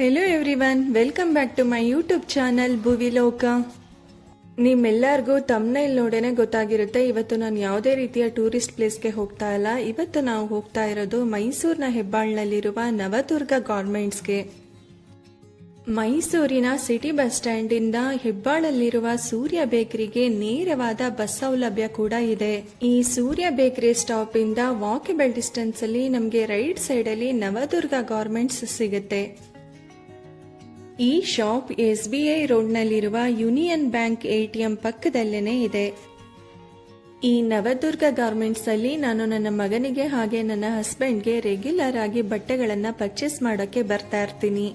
Hello everyone welcome back to my YouTube channel Bhuviloka ನಿಮ್ಮೆಲ್ಲರಿಗೂ ತಮ್ಮನೇಲಿ ನೋಡೇನೆ ಗೊತ್ತಾಗಿರುತ್ತೆ. ಇವತ್ತು ನಾನು ಯಾವುದೇ ರೀತಿಯ ಟೂರಿಸ್ಟ್ ಪ್ಲೇಸ್ಗೆ ಹೋಗ್ತಾ ಇಲ್ಲ. ಇವತ್ತು ನಾವು ಹೋಗ್ತಾ ಇರೋದು ಮೈಸೂರಿನ ಹೆಬ್ಬಾಳ್ನಲ್ಲಿರುವ ನವದುರ್ಗ ಗಾರ್ಮೆಂಟ್ಸ್ಗೆ ಮೈಸೂರಿನ ಸಿಟಿ ಬಸ್ ಸ್ಟ್ಯಾಂಡಿಂದ ಹೆಬ್ಬಾಳಲ್ಲಿರುವ ಸೂರ್ಯ ಬೇಕರಿಗೆ ನೇರವಾದ ಬಸ್ ಸೌಲಭ್ಯ ಕೂಡ ಇದೆ. ಈ ಸೂರ್ಯ ಬೇಕರಿ ಸ್ಟಾಪ್ ಇಂದ ವಾಕೆಬಲ್ ಡಿಸ್ಟೆನ್ಸ್ ಅಲ್ಲಿ ನಮಗೆ ರೈಟ್ ಸೈಡ್ ಅಲ್ಲಿ ನವದುರ್ಗ ಗಾರ್ಮೆಂಟ್ಸ್ ಸಿಗುತ್ತೆ. ಈ ಶಾಪ್ ಎಸ್ ಬಿ ಐ ರೋಡ್ನಲ್ಲಿರುವ ಯೂನಿಯನ್ ಬ್ಯಾಂಕ್ ಎಟಿಎಂ ಪಕ್ಕದಲ್ಲೇನೆ ಇದೆ. ಈ ನವದುರ್ಗ ಗಾರ್ಮೆಂಟ್ಸ್ ಅಲ್ಲಿ ನಾನು ನನ್ನ ಮಗನಿಗೆ ಹಾಗೆ ನನ್ನ ಹಸ್ಬೆಂಡ್ಗೆ ರೆಗ್ಯುಲರ್ ಆಗಿ ಬಟ್ಟೆಗಳನ್ನ ಪರ್ಚೇಸ್ ಮಾಡೋಕೆ ಬರ್ತಾ ಇರ್ತೀನಿ.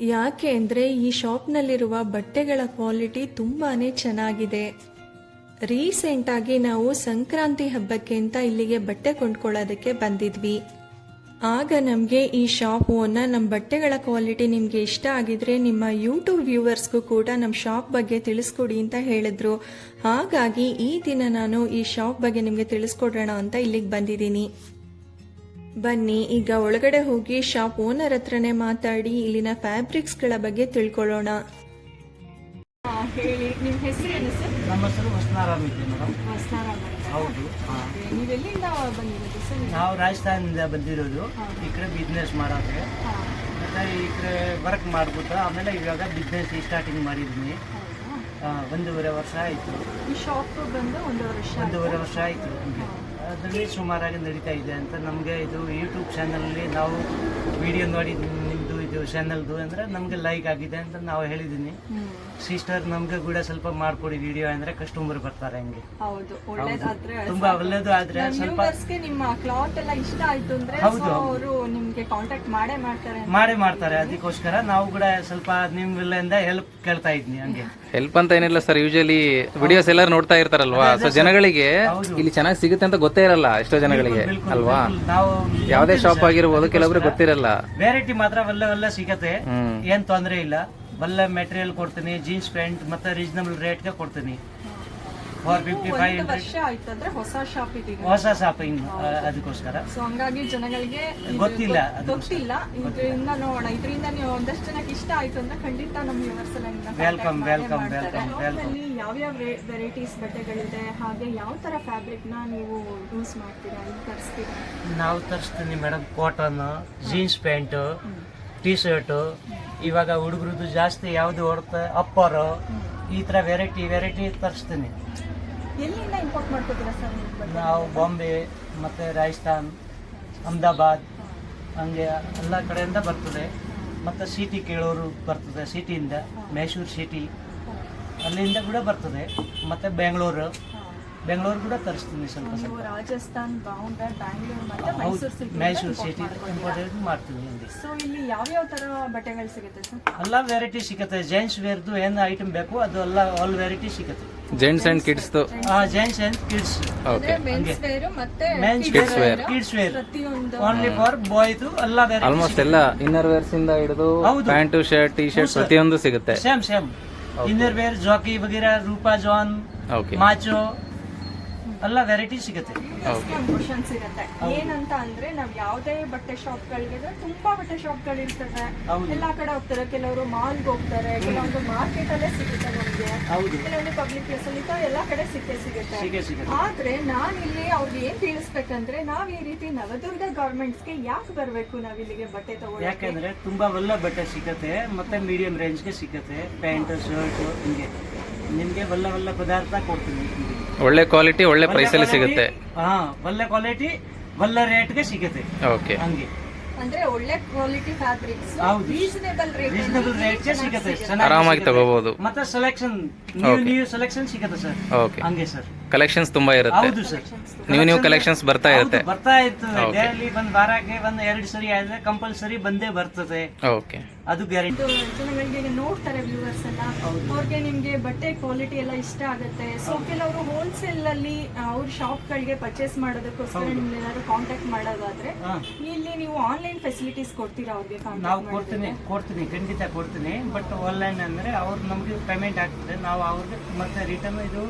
ಯಾಕೆ ಅಂದ್ರೆ ಈ ಶಾಪ್ನಲ್ಲಿರುವ ಬಟ್ಟೆಗಳ ಕ್ವಾಲಿಟಿ ತುಂಬಾನೇ ಚೆನ್ನಾಗಿದೆ. ರೀಸೆಂಟ್ ಆಗಿ ನಾವು ಸಂಕ್ರಾಂತಿ ಹಬ್ಬಕ್ಕೆ ಅಂತ ಇಲ್ಲಿಗೆ ಬಟ್ಟೆ ಕೊಂಡ್ಕೊಳ್ಳೋದಕ್ಕೆ ಬಂದಿದ್ವಿ. ಆಗ ನಮಗೆ ಈ ಶಾಪ್ ಓನರ್ ನಮ್ಮ ಬಟ್ಟೆಗಳ ಕ್ವಾಲಿಟಿ ನಿಮಗೆ ಇಷ್ಟ ಆಗಿದ್ರೆ ನಿಮ್ಮ ಯೂಟ್ಯೂಬ್ ವ್ಯೂವರ್ಸ್ಗೂ ಕೂಡ ನಮ್ಮ ಶಾಪ್ ಬಗ್ಗೆ ತಿಳಿಸ್ಕೊಡಿ ಅಂತ ಹೇಳಿದ್ರು. ಹಾಗಾಗಿ ಈ ದಿನ ನಾನು ಈ ಶಾಪ್ ಬಗ್ಗೆ ನಿಮಗೆ ತಿಳಿಸ್ಕೊಡೋಣ ಅಂತ ಇಲ್ಲಿಗೆ ಬಂದಿದ್ದೀನಿ. ಬನ್ನಿ ಈಗ ಒಳಗಡೆ ಹೋಗಿ ಶಾಪ್ ಓನರ್ ಹತ್ರನೇ ಮಾತಾಡಿ ಇಲ್ಲಿನ ಫ್ಯಾಬ್ರಿಕ್ಸ್ಗಳ ಬಗ್ಗೆ ತಿಳ್ಕೊಳ್ಳೋಣ. ಹೇಳಿ ನಿಮ್ಮ ಹೆಸರೇನು ಸರ್? ನಮ್ಮ ಹೆಸರು ಹೌದು. ನೀವೆಲ್ಲಿಂದ ಬಂದಿರೋದು? ಸರ್. ನಾವು ರಾಜಸ್ಥಾನದಿಂದ ಬಂದಿರೋದು. ಈ ಕಡೆ ಬಿಸ್ನೆಸ್ ಮಾಡೋಕೆ ಮತ್ತೆ ಈ ಕಡೆ ವರ್ಕ್ ಮಾಡ್ಬಿಟ್ಟು ಆಮೇಲೆ ಇವಾಗ ಬಿಸ್ನೆಸ್ ಸ್ಟಾರ್ಟಿಂಗ್ ಮಾಡಿದ್ದೀನಿ. ಒಂದೂವರೆ ವರ್ಷ ಆಯಿತು. ಈ ಶಾಪ್ ಬಂದು ಒಂದು ವರ್ಷ ಒಂದೂವರೆ ವರ್ಷ ಆಯಿತು ಅದರಲ್ಲಿ ಸುಮಾರಾಗಿ ನಡೀತಾ ಇದೆ ಅಂತ ನಮಗೆ ಇದು ಯೂಟ್ಯೂಬ್ ಚಾನಲಲ್ಲಿ ನಾವು ವಿಡಿಯೋ ನೋಡಿ ಇದು ಚಾನಲ್ದು ಅಂದರೆ ನಮಗೆ ಲೈಕ್ ಆಗಿದೆ ಅಂತ ನಾವು ಹೇಳಿದ್ದೀನಿ ಸಿಸ್ಟರ್ ನಮಗೆ ಕೂಡ ಸ್ವಲ್ಪ ಮಾಡಿಕೊಡಿ ವಿಡಿಯೋ ಅಂದರೆ ಕಸ್ಟಮರ್ ಬರ್ತಾರೆ ಹಂಗೆ. ಹೌದು ಒಳ್ಳೇದಾದ್ರೆ ತುಂಬಾ ಒಳ್ಳೇದು ಆದ್ರೆ ಸ್ವಲ್ಪ ನಿಮ್ಮ ಕ್ಲಾತ್ ಎಲ್ಲ ಇಷ್ಟ ಆಯ್ತು ಅಂದ್ರೆ ಹೌದು. ಅವರು ನಿಮ್ಗೆ ಕಾಂಟ್ಯಾಕ್ಟ್ ಮಾಡೇ ಮಾಡ್ತಾರೆ ಮಾಡೇ ಮಾಡ್ತಾರೆ ಅದಕ್ಕೋಸ್ಕರ ನಾವು ಕೂಡ ಸ್ವಲ್ಪ ನಿಮ್ಮಿಂದ ಹೆಲ್ಪ್ ಕೇಳ್ತಾ ಇದ್ನಿ ಹಂಗೆ. ಹೆಲ್ಪ್ ಅಂತ ಏನಿಲ್ಲ ಸರ್ ಯೂಶಲಿ ವಿಡಿಯೋಸ್ ಎಲ್ಲರೂ ನೋಡ್ತಾ ಇರ್ತಾರಲ್ವಾ? ಸೊ ಜನಗಳಿಗೆ. ಇಲ್ಲಿ ಚೆನ್ನಾಗಿ ಸಿಗುತ್ತೆ ಅಂತ ಗೊತ್ತೇ ಇರಲ್ಲ ಎಷ್ಟೋ ಜನಗಳಿಗೆ ಅಲ್ವಾ? ಯಾವುದೇ ಶಾಪ್ ಆಗಿರ್ಬೋದು ಕೆಲವೊಬ್ರಿಗೆ ಗೊತ್ತಿರಲ್ಲ. ವೆರೈಟಿ ಮಾತ್ರ ಒಳ್ಳೆ ಒಳ್ಳೆ ಸಿಗತ್ತೆ. ಏನ್ ತೊಂದರೆ ಇಲ್ಲ. ಬಲ್ಲ ಮೆಟೀರಿಯಲ್ ಕೊಡ್ತೀನಿ ಜೀನ್ಸ್ ಪ್ಯಾಂಟ್ ಮತ್ತೆ ರೀಸನಬಲ್ ರೇಟ್ಗೆ ಕೊಡ್ತೀನಿ. ಫಾರ್ ಫಿಫ್ಟಿ ಫೈವ್ ಹಂಡ್ರೆಡ್ ಹೊಸ ಶಾಪ್ ಇದೀಗ ಹೊಸ ಶಾಪಿಂಗ್ ಅದಕ್ಕೋಸ್ಕರ. ಸೊ ಹಂಗಾಗಿ ಜನಗಳಿಗೆ ಗೊತ್ತಿಲ್ಲ. ಗೊತ್ತಿಲ್ಲ. ಇದರಿಂದ ನೋಡೋಣ. ಇದರಿಂದ ನೀವು ಒಂದಷ್ಟು ಜನಕ್ಕೆ ಇಷ್ಟ ಆಯ್ತು ಅಂದ್ರೆ ಖಂಡಿತ ನಮ್ಮ welcome welcome welcome welcome welcome. ಅಲ್ಲಿ ಯಾವ್ಯಾವ ವೆರೈಟೀಸ್ ಬಟ್ಟೆಗಳಿದೆ ಹಾಗೆ ಯಾವ ತರ ಫ್ಯಾಬ್ರಿಕ್ನ ನೀವು ಯೂಸ್ ಮಾಡ್ತೀರಾ ಇಲ್ಲಿ ತರಿಸ್ತೀರಾ? ನಾವು ತರಿಸ್ತೀನಿ madam cotton jeans pant T shirt ಇವಾಗ ಹುಡುಗರದ್ದು ಜಾಸ್ತಿ ಯಾವುದು ಹೊಡ್ತ ಅಪ್ಪರ್ ಈ ಥರ ವೆರೈಟಿ ವೆರೈಟಿ ತರಿಸ್ತೀನಿ. ಎಲ್ಲಿಂದ ಇಂಪೋರ್ಟ್ ಮಾಡ್ಕೋತೀರಾ ಸರ್ ನೀವು ನಾವು ಬಾಂಬೆ ಮತ್ತು ರಾಜಸ್ಥಾನ್ ಅಹಮದಾಬಾದ್ ಹಂಗೆ ಎಲ್ಲ ಕಡೆಯಿಂದ ಬರ್ತದೆ. ಮತ್ತು ಸಿಟಿ ಕೇಳೋರು ಬರ್ತದೆ ಸಿಟಿಯಿಂದ ಮೈಸೂರು ಸಿಟಿ ಅಲ್ಲಿಂದ ಕೂಡ ಬರ್ತದೆ. ಮತ್ತು ಬೆಂಗಳೂರು ಬೆಂಗಳೂರು ಕೂಡ ತರಿಸ್ತೀನಿ ಸ್ವಲ್ಪ ರಾಜಸ್ಥಾನ್ ಬೌಂಡರ್ ಬ್ಯಾಂಗ್ಳೂರ್ ಮತ್ತೆ Mysuru city Mysuru city important so ಇಲ್ಲಿ. ಯಾವ್ಯಾವ ತರ ಬಟ್ಟೆಗಳು ಸಿಗುತ್ತೆ ಸರ್? ಎಲ್ಲ ವೆರೈಟಿ ಸಿಗುತ್ತೆ. ಜೆಂಟ್ಸ್ ವೇರ್ದು ಏನು ಐಟಮ್ ಬೇಕು ಅದು ಎಲ್ಲ ಆಲ್ ವೆರೈಟಿ ಸಿಗುತ್ತೆ. Gents and kids gents and kids okay men's wear ಮತ್ತೆ men's Kids wear. Kids wear ಪ್ರತಿಯೊಂದು. ಓನ್ಲಿ ಫಾರ್ ಬಾಯ್ದು ಎಲ್ಲ ವೆರೈಟಿ ಆಲ್ಮೋಸ್ಟ್ ಎಲ್ಲ ಇನ್ನರ್ ವೇರ್ಸ್ ಇಂದ ಹಿಡಿದು pant pant shirt T shirt ಪ್ರತಿಯೊಂದು ಸಿಗುತ್ತೆ. Same same inner wear Jockey ವಗೇರಾ Rupa John okay Macho ಎಲ್ಲ ವೆರೈಟಿ ಸಿಗುತ್ತೆ. ಇರುತ್ತೆ ಏನಂತ ಅಂದ್ರೆ ನಾವ್ ಯಾವ್ದೇ ಬಟ್ಟೆ ಶಾಪ್ ಗಳಿಗೆ ತುಂಬಾ ಬಟ್ಟೆ ಶಾಪ್ಗಳು ಇರ್ತವೆ. ಎಲ್ಲಾ ಕಡೆ ಹೋಗ್ತಾರೆ. ಕೆಲವರು ಮಾಲ್ಗೆ ಹೋಗ್ತಾರೆ ಕೆಲವೊಂದು ಮಾರ್ಕೆಟ್ ಅಲ್ಲೇ ಸಿಗುತ್ತೆ ನಮ್ಗೆ. ಕೆಲವೊಂದು ಪಬ್ಲಿಕ್ ಪ್ಲೇಸ್ ಅಲ್ಲಿ ಎಲ್ಲಾ ಕಡೆ ಸಿಕ್ಕೇ ಸಿಗುತ್ತೆ. ಸಿಗೇ ಸಿಗುತ್ತೆ. ಆದ್ರೆ ನಾನ್ ಇಲ್ಲಿ ಅವ್ರಿಗೆ ಏನ್ ತಿಳಿಸ್ಬೇಕಂದ್ರೆ ನಾವ್ ಈ ರೀತಿ ನವದುರ್ಗ ಗಾರ್ಮೆಂಟ್ಸ್ಗೆ ಯಾಕೆ ಬರ್ಬೇಕು ನಾವ್ ಇಲ್ಲಿಗೆ ಬಟ್ಟೆ ತಗೊಳ್ಳೋಕೆ ಯಾಕಂದ್ರೆ ತುಂಬಾ ಒಳ್ಳೆ ಬಟ್ಟೆ ಸಿಗುತ್ತೆ ಮತ್ತೆ ಮೀಡಿಯಂ ರೇಂಜ್ಗೆ ಸಿಗುತ್ತೆ. ಪ್ಯಾಂಟ್ ಶರ್ಟ್ ಹಿಂಗೆ. ನಿಮ್ಗೆ ಒಳ್ಳೆ ಒಳ್ಳೆ ಪದಾರ್ಥ ಕೊಡ್ತೀನಿ. ಒಳ್ಳೆ ಕ್ವಾಲಿಟಿ ಒಳ್ಳೆ ಪ್ರೈಸ್ ಪ್ರೈಸಲ್ಲಿ ಸಿಗುತ್ತೆ. ಹಾ ಒಳ್ಳೆ ಕ್ವಾಲಿಟಿ ಒಳ್ಳೆ ರೇಟ್ಗೆ ಸಿಗುತ್ತೆ. ಓಕೆ ಹಂಗೆ. ಅಂದ್ರೆ ಒಳ್ಳೆ ಕ್ವಾಲಿಟಿ ಫ್ಯಾಬ್ರಿಕ್ಸ್ ಹೌದು. ರೀಸನೇಬಲ್ ರೇಟ್ ರೀಸನಬಲ್ ರೇಟ್ಗೆ ಸಿಗುತ್ತೆ ಚೆನ್ನಾಗಿ ಆರಾಮಾಗಿ. ತಗೋಬಹುದು ಮತ್ತೆ ಸೆಲೆಕ್ಷನ್ ನೀವು ನೀವು ಸೆಲೆಕ್ಷನ್ ಸಿಗುತ್ತೆ ಸರ್ ಓಕೆ ಹಂಗೆ ಸರ್ ಕಲೆಕ್ಷನ್ಸ್ ತುಂಬಾ ಇರುತ್ತೆ. ಹೌದು ಸರ್ ನೀವು ನೀವು ಕಲೆಕ್ಷನ್ಸ್ ಬರ್ತಾ ಇರುತ್ತೆ. ಹೌದು, ಬರ್ತಾ ಇರ್ತದೆ Okay. ಡೈಲಿ ಒಂದ್ ವಾರಕ್ಕೆ ಒಂದ್ ಎರಡು ಸರಿ ಆದ್ರೆ ಕಂಪಲ್ಸರಿ ಬಂದೇ ಬರ್ತದೆ. ಓಕೆ ಅದು ಗ್ಯಾರಂಟಿ ಇದು ಜನಗಳಿಗೆ ನೋಡ್ತಾರೆ ವ್ಯೂವರ್ಸ್ ಎಲ್ಲ. ಅವ್ರಿಗೆ ನಿಮ್ಗೆ ಬಟ್ಟೆ ಕ್ವಾಲಿಟಿ ಎಲ್ಲ ಇಷ್ಟ ಆಗುತ್ತೆ. ಸೊ ಕೆಲವರು ಹೋಲ್ಸೇಲ್ ಅಲ್ಲಿ ಅವ್ರ ಶಾಪ್ ಗಳಿಗೆ ಪರ್ಚೇಸ್ ಮಾಡೋದಕ್ಕೋಸ್ಕರ ನಿಮ್ಗೆ ಏನಾದ್ರು ಕಾಂಟ್ಯಾಕ್ಟ್ ಮಾಡೋದಾದ್ರೆ ಹಾ. ಇಲ್ಲಿ ನೀವು ಆನ್ಲೈನ್ ಫೆಸಿಲಿಟೀಸ್ ಕೊಡ್ತೀರಾ ಅವ್ರಿಗೆ ನಾವು ಕಾಂಟ್ಯಾಕ್ಟ್ ಕೊಡ್ತೀನಿ ಕೊಡ್ತೀನಿ ಖಂಡಿತ ಕೊಡ್ತೀನಿ. ಬಟ್ ಆನ್ಲೈನ್ ಅಂದ್ರೆ ಅವ್ರು ನಮಗೆ ಪೇಮೆಂಟ್ ಆಗ್ತದೆ. ನಾವು ಅವ್ರಿಗೆ ಮತ್ತೆ ರಿಟರ್ನ್ ಇದು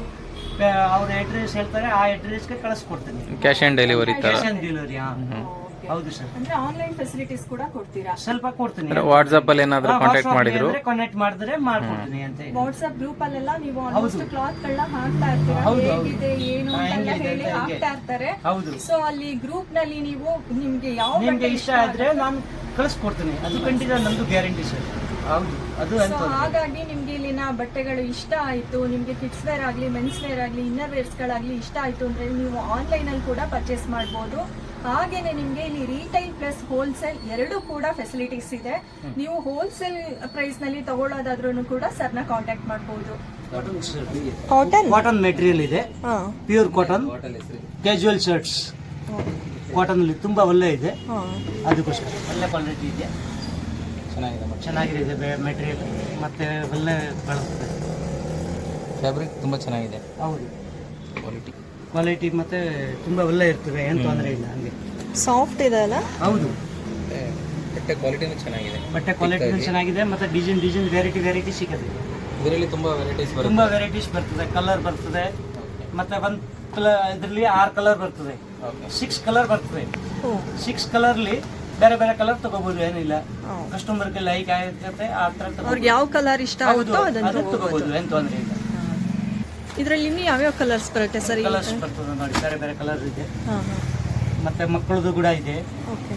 ಅವ್ರ ಅಡ್ರೆಸ್ ಹೇಳ್ತಾರೆ ಆ ಅಡ್ರೆಸ್ಗೆ ಕಳಿಸ್ಕೊಡ್ತೀನಿ. ಕ್ಯಾಶ್ ಆನ್ ಡೆಲಿವರಿ ತರ. ಕ್ಯಾಶ್ ಆನ್ ಡೆಲಿವರಿ ಹೌದು ಸರ್. ಅಂದ್ರೆ ಆನ್ಲೈನ್ ಫೆಸಿಲಿಟೀಸ್ ಕೂಡ ಕೊಡ್ತೀರಾ? ಸ್ವಲ್ಪ ಕೊಡ್ತೀನಿ. ವಾಟ್ಸ್ಆಪ್ ಅಲ್ಲಿ ಏನಾದ್ರು ಕಾಂಟ್ಯಾಕ್ಟ್ ಮಾಡಿದ್ರು? ಕಾಂಟ್ಯಾಕ್ಟ್ ಮಾಡಿದ್ರೆ ಮಾಡ್ಕೊಡ್ತೀನಿ ಅಂತ. ವಾಟ್ಸ್ಆಪ್ ಗ್ರೂಪ್ ಅಲ್ಲೆಲ್ಲ ನೀವು ಆಲ್ಮೋಸ್ಟ್ ಕ್ಲಾತ್ ಗಳನ್ನ ಹಾಕ್ತಾ ಇರ್ತೀರಾ. ಹೇಗಿದೆ ಏನು ಅಂತ ಹೇಳಿ ಹಾಕ್ತಾ ಇರ್ತಾರೆ. ಹೌದು. ಸೊ ಅಲ್ಲಿ ಗ್ರೂಪ್ನಲ್ಲಿ ನೀವು ನಿಮ್ಗೆ ಯಾವ ನಿಮ್ಗೆ ಇಷ್ಟ ಆದ್ರೆ ನಾನು ಕಳಿಸ್ಕೊಡ್ತೀನಿ. ಅದು ಖಂಡಿತ ನಮ್ದು ಗ್ಯಾರಂಟಿ ಸರ್. ಹೌದು ಅದು ಹಾಗಾಗಿ ನಿಮ್ಗೆ ಇಲ್ಲಿನ ಬಟ್ಟೆಗಳು ಇಷ್ಟ ಆಯ್ತು ನಿಮ್ಗೆ ಕಿಡ್ಸ್ ವೇರ್ ಆಗ್ಲಿ ಮೆನ್ಸ್ ವೇರ್ ಆಗ್ಲಿ ಇನ್ನರ್ ವೇರ್ಸ್ ಗಳಾಗ್ಲಿ ಇಷ್ಟ ಆಯ್ತು ಅಂದ್ರೆ ನೀವು ಆನ್ಲೈನ್ ಅಲ್ಲಿ ಕೂಡ ಪರ್ಚೇಸ್ ಮಾಡಬಹುದು ಹಾಗೇನೆ ನಿಮ್ಗೆ ಇಲ್ಲಿ ರೀಟೈಲ್ ಪ್ಲಸ್ ಹೋಲ್ಸೇಲ್ ಎರಡು ಕೂಡ ಫೆಸಿಲಿಟೀಸ್ ಇದೆ. ನೀವು ಹೋಲ್ಸೇಲ್ ಪ್ರೈಸ್ನಲ್ಲಿ ತಗೊಳ್ಳೋದಾದ್ರೂ ಕೂಡ ಸರ್ನ ಕಾಂಟ್ಯಾಕ್ಟ್ ಮಾಡಬಹುದು ಕಾಟನ್ ಕಾಟನ್ ಮೆಟೀರಿಯಲ್ ಇದೆ. Pure cotton casual shirts cotton ಅಲ್ಲಿ ತುಂಬಾ ಒಳ್ಳೆ ಇದೆ. ಅದಕ್ಕೋಸ್ಕರ. ಒಳ್ಳೆ ಕ್ವಾಲಿಟಿ ಇದೆ. ಚೆನ್ನಾಗಿದೆ ಚೆನ್ನಾಗಿದೆ ಮೆಟೀರಿಯಲ್ ಮತ್ತು ಒಳ್ಳೆ ಬಳಸ್ತದೆ ಫ್ಯಾಬ್ರಿಕ್ ತುಂಬ ಚೆನ್ನಾಗಿದೆ. ಹೌದು. ಕ್ವಾಲಿಟಿ ಕ್ವಾಲಿಟಿ ಮತ್ತು ತುಂಬ ಒಳ್ಳೆ ಇರ್ತದೆ ಏನು ತೊಂದರೆ ಇಲ್ಲ ಹಂಗೆ. ಸಾಫ್ಟ್ ಇದೆ ಅಲ್ಲ? ಹೌದು. ಬಟ್ಟೆ ಕ್ವಾಲಿಟಿನೂ ಚೆನ್ನಾಗಿದೆ. ಬಟ್ಟೆ ಕ್ವಾಲಿಟಿನೂ ಚೆನ್ನಾಗಿದೆ ಮತ್ತೆ ಡಿಸೈನ್ ಡಿಸೈನ್ ವೆರೈಟಿ ವೆರೈಟಿ ಸಿಗುತ್ತೆ ಇದರಲ್ಲಿ ತುಂಬ ವೆರೈಟೀಸ್ ತುಂಬ ವೆರೈಟೀಸ್ ಬರ್ತದೆ ಕಲರ್ ಬರ್ತದೆ ಮತ್ತು ಒಂದ್ ಕಲರ್ ಇದರಲ್ಲಿ ಆರು ಕಲರ್ ಬರ್ತದೆ. ಸಿಕ್ಸ್ ಕಲರ್ ಬರ್ತದೆ. ಸಿಕ್ಸ್ ಕಲರ್ಲಿ ಬೇರೆ ಬೇರೆ ಕಲರ್ ತಗೋಬಹುದು ಏನಿಲ್ಲ. ಕಸ್ಟಮರ್ಗೆ ಲೈಕ್ ಆಗಿರ್ತೈತೆ ಆ ತರ ಅವ್ರಿಗೆ ಯಾವ ಕಲರ್ ಇಷ್ಟ ಆಗುತ್ತೋ ಅದನ್ನ ಅದು ತಗೋಬಹುದು ಏನ್ ತೊಂದರೆ ಇಲ್ಲ. ಇದರಲ್ಲಿ ಇನ್ನು ಯಾವ್ಯಾವ ಕಲರ್ಸ್ ಬರುತ್ತೆ ಸರ್ ಕಲರ್ಸ್ ಬರ್ತದೆ ನೋಡಿ ಬೇರೆ ಬೇರೆ ಕಲರ್ ಇದೆ. ಮತ್ತೆ ಮಕ್ಕಳದು ಕೂಡ ಇದೆ. ಓಕೆ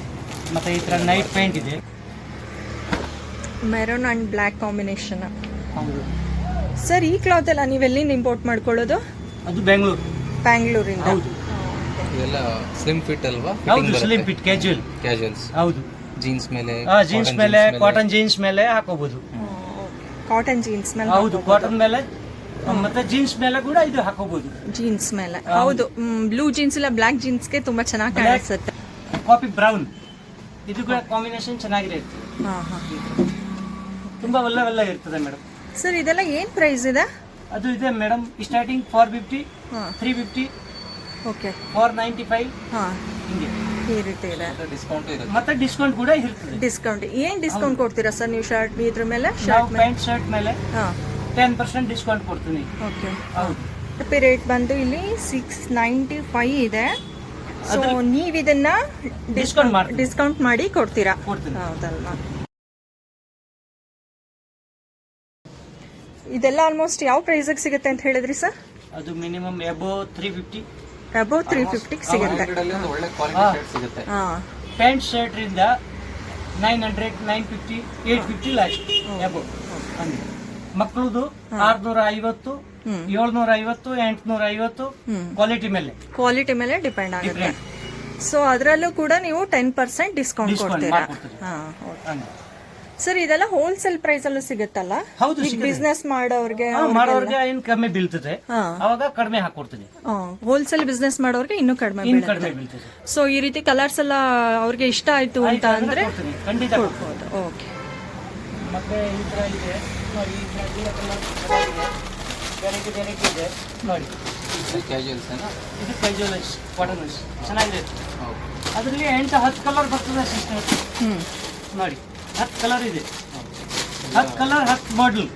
ಮತ್ತೆ ಈ ತರ ನೈಟ್ ಪೇಂಟ್ ಇದೆ. ಮೆರೂನ್ ಅಂಡ್ ಬ್ಲ್ಯಾಕ್ ಕಾಂಬಿನೇಷನ್ ಹೌದು. ಸರ್ ಈ ಕ್ಲಾತ್ ಎಲ್ಲ ನೀವು ಎಲ್ಲಿಂದ ಇಂಪೋರ್ಟ್ ಮಾಡ್ಕೊಳ್ಳೋದು? ಅದು ಬೆಂಗಳೂರು ಬ್ಯಾಂಗ್ಳೂರಿಂದ ಹೌದು. ಇದೆಲ್ಲ ಸ್ಲಿಮ್ ಫಿಟ್ ಅಲ್ವಾ? ಹೌದು ಸ್ಲಿಮ್ ಫಿಟ್ ಕ್ಯಾಜುವಲ್ ಕ್ಯಾಜುವಲ್ಸ್ ಹೌದು. ಜೀನ್ಸ್ ಮೇಲೆ ಜೀನ್ಸ್ ಮೇಲೆ ಕಾಟನ್ ಜೀನ್ಸ್ ಮೇಲೆ. ಹಾಕೋಬಹುದು ಕಾಟನ್ ಜೀನ್ಸ್ ಮೇಲೆ ಹೌದು ಕಾಟನ್ ಮೇಲೆ ಮತ್ತೆ ಜೀನ್ಸ್ ಮೇಲೆ ಕೂಡ ಇದು ಹಾಕೋಬಹುದು ಜೀನ್ಸ್ ಮೇಲೆ. ಹೌದು. ಬ್ಲೂ ಜೀನ್ಸ್ ಇಲ್ಲ ಜೀನ್ಸ್ಗೆ ತುಂಬಾ ಚೆನ್ನಾಗಿ ಕಾಣಿಸುತ್ತೆ. ಕಾಫಿ ಬ್ರೌನ್ ಇದು ಕೂಡ ಕಾಂಬಿನೇಷನ್ ಚೆನ್ನಾಗಿರುತ್ತೆ. ಹಾ ಹಾ. ತುಂಬಾ ಒಳ್ಳೆ ಒಳ್ಳೆ ಇರ್ತದೆ ಮೇಡಮ್. ಸರ್ ಇದೆಲ್ಲ ಏನ್ ಪ್ರೈಸ್ ಇದೆ? ಅದು ಇದೆ madam starting four fifty three fifty okay four ninety five ಹಾ. ಹಿಂಗೆ. ಈ ರೀತಿ ಇದೆ. ಡಿಸ್ಕೌಂಟ್ ಇರುತ್ತೆ. ಮತ್ತೆ ಡಿಸ್ಕೌಂಟ್ ಕೂಡ ಇರ್ತದೆ. ಡಿಸ್ಕೌಂಟ್ ಏನು ಡಿಸ್ಕೌಂಟ್ ಕೊಡ್ತೀರಾ ಸರ್ ನೀವು ಶರ್ಟ್ ಇದ್ರ ಮೇಲೆ? ನಾವು ಶರ್ಟ್ ಮೇಲೆ? ಪ್ಯಾಂಟ್ ಶರ್ಟ್ ಮೇಲೆ ಹಾ. ಟೆನ್ ಪರ್ಸೆಂಟ್ ಡಿಸ್ಕೌಂಟ್ ಕೊಡ್ತೀನಿ. ಓಕೆ ಹೌದು. ರೇಟ್ ಬಂದು ಇಲ್ಲಿ ಸಿಕ್ಸ್ ನೈಂಟಿ ಫೈವ್ ಇದೆ ಸೊ ನೀವು ಇದನ್ನ ಡಿಸ್ಕೌಂಟ್ ಮಾಡಿ ಡಿಸ್ಕೌಂಟ್ ಮಾಡಿ ಕೊಡ್ತೀರಾ? ಕೊಡ್ತೀನಿ. ಹೌದಲ್ವಾ? ಇದೆಲ್ಲ ಆಲ್ಮೋಸ್ಟ್ ಯಾವ ಪ್ರೈಸಿಗೆ ಸಿಗುತ್ತೆ ಅಂತ ಹೇಳಿದ್ರಿ ಸರ್? ಅದು minimum above three fifty above three ಫಿಫ್ಟಿಗೆ ಸಿಗುತ್ತೆ. ಒಂದು ಒಳ್ಳೆ ಕ್ವಾಲಿಟಿ ಸಿಗುತ್ತೆ. ಹಾ. ಪ್ಯಾಂಟ್ ಶರ್ಟ್ ಇಂದ nine hundred nine fifty eight fifty last ಮಕ್ಕಳದು ಆರ್ನೂರ ಐವತ್ತು. ಏಳ್ನೂರ ಐವತ್ತು ಎಂಟ್ನೂರ ಐವತ್ತು ಕ್ವಾಲಿಟಿ ಮೇಲೆ. ಕ್ವಾಲಿಟಿ ಮೇಲೆ ಡಿಪೆಂಡ್ ಆಗುತ್ತೆ. ಸೊ ಅದರಲ್ಲೂ ಕೂಡ ನೀವು ಟೆನ್ ಪರ್ಸೆಂಟ್ ಡಿಸ್ಕೌಂಟ್ ಕೊಡ್ತೀರಾ? ಹಾಂ ಸರ್ ಇದೆಲ್ಲ ಹೋಲ್ಸೇಲ್ ಪ್ರೈಸ್ ಅಲ್ಲೂ ಸಿಗುತ್ತಲ್ಲ? ಹೌದು ಬಿಸ್ನೆಸ್ ಮಾಡೋರ್ಗೆ ಮಾಡೋರ್ಗೆ ಇನ್ ಕಮ್ಮಿ ಬೀಳ್ತದೆ. ಹಾ. ಅವಾಗ ಕಡಿಮೆ ಹಾಕೊಡ್ತೀನಿ. ಹೋಲ್ಸೇಲ್ ಬಿಸ್ನೆಸ್ ಮಾಡೋರ್ಗೆ ಇನ್ನೂ ಕಡಿಮೆ ಬೀಳ್ತದೆ. ಸೊ ಈ ರೀತಿ ಕಲರ್ಸ್ ಎಲ್ಲ ಅವ್ರಿಗೆ ಇಷ್ಟ ಆಯ್ತು ಅಂತ ಅಂದ್ರೆ ಖಂಡಿತ. ಓಕೆ ಮತ್ತೆ ಈ ತರ ಇದೆ. ನೋಡಿ ಈ ತರ ನೀಲ ಕಲರ್ ವೆರೈಟಿ ವೆರೈಟಿ ಇದೆ. ನೋಡಿ. ಕ್ಯಾಶುವಲ್ಸ್ ಇದು ಕೈಜೋಲ್ ಕಾಟನ್ ಚೆನ್ನಾಗಿದೆ. ಅದರಲ್ಲಿ ಎಂಟು ಹತ್ತು ಕಲರ್ ಬರ್ತದೆ ಸಿಸ್ಟರ್ ಹ್ಮ್. ನೋಡಿ. ಹತ್ತು ಕಲರ್ ಇದೆ. ಹತ್ತು ಕಲರ್ ಹತ್ತು ಮಾಡಲ್